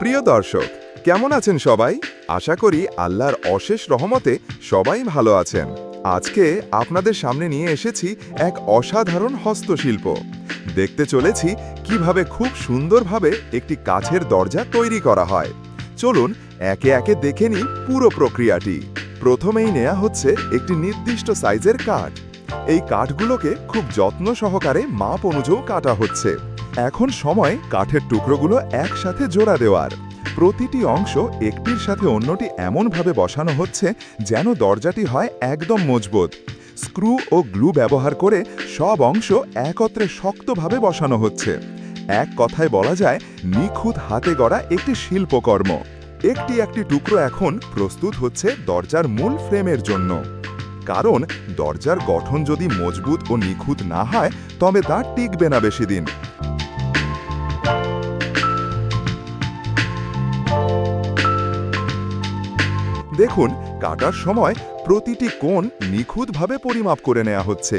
প্রিয় দর্শক, কেমন আছেন সবাই? আশা করি আল্লাহর অশেষ রহমতে সবাই ভালো আছেন। আজকে আপনাদের সামনে নিয়ে এসেছি এক অসাধারণ হস্তশিল্প। দেখতে চলেছি কীভাবে খুব সুন্দরভাবে একটি কাছের দরজা তৈরি করা হয়। চলুন একে একে দেখে নিই পুরো প্রক্রিয়াটি। প্রথমেই নেওয়া হচ্ছে একটি নির্দিষ্ট সাইজের কাঠ। এই কাঠগুলোকে খুব যত্ন সহকারে মাপ অনুযায়ী কাটা হচ্ছে। এখন সময় কাঠের টুকরোগুলো একসাথে জোড়া দেওয়ার। প্রতিটি অংশ একটির সাথে অন্যটি এমনভাবে বসানো হচ্ছে যেন দরজাটি হয় একদম মজবুত। স্ক্রু ও গ্লু ব্যবহার করে সব অংশ একত্রে শক্তভাবে বসানো হচ্ছে। এক কথায় বলা যায়, নিখুঁত হাতে গড়া একটি শিল্পকর্ম। একটি একটি টুকরো এখন প্রস্তুত হচ্ছে দরজার মূল ফ্রেমের জন্য। কারণ দরজার গঠন যদি মজবুত ও নিখুঁত না হয়, তবে তা টিকবে না বেশি দিন দেখুন কাটার সময় প্রতিটি কোণ নিখুঁতভাবে পরিমাপ করে নেওয়া হচ্ছে।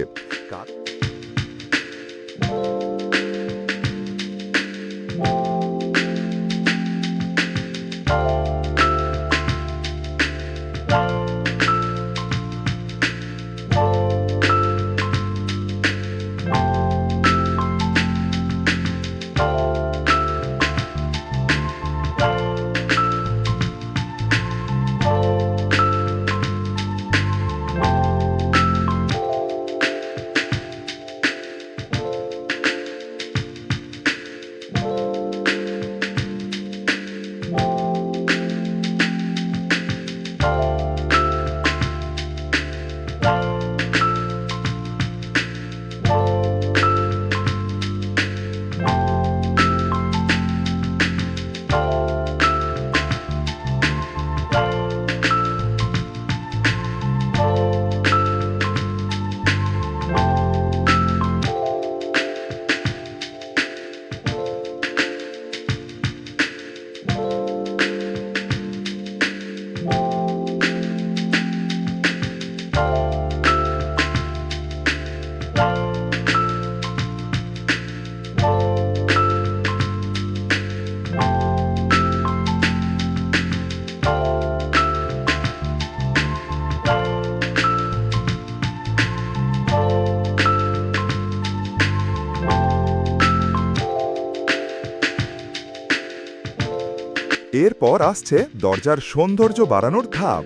এরপর আসছে দরজার সৌন্দর্য বাড়ানোর ধাপ।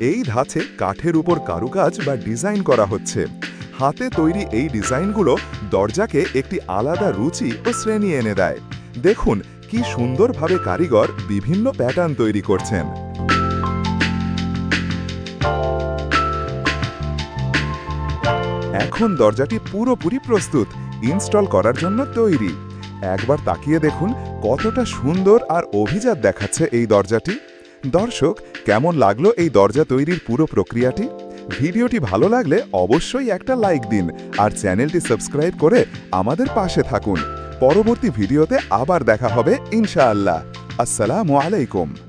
এই ধাঁচে কাঠের উপর কারুকাজ বা ডিজাইন করা হচ্ছে। হাতে তৈরি এই ডিজাইনগুলো দরজাকে একটি আলাদা রুচি ও শ্রেণি এনে দেয়। দেখুন, কি সুন্দরভাবে কারিগর বিভিন্ন প্যাটার্ন তৈরি করছেন। এখন দরজাটি পুরোপুরি প্রস্তুত, ইনস্টল করার জন্য তৈরি। একবার তাকিয়ে দেখুন কতটা সুন্দর আর অভিজাত দেখাচ্ছে এই দরজাটি। দর্শক, কেমন লাগল এই দরজা তৈরির পুরো প্রক্রিয়াটি? ভিডিওটি ভালো লাগলে অবশ্যই একটা লাইক দিন আর চ্যানেলটি সাবস্ক্রাইব করে আমাদের পাশে থাকুন। পরবর্তী ভিডিওতে আবার দেখা হবে, ইনশাআল্লাহ। আসসালামু আলাইকুম।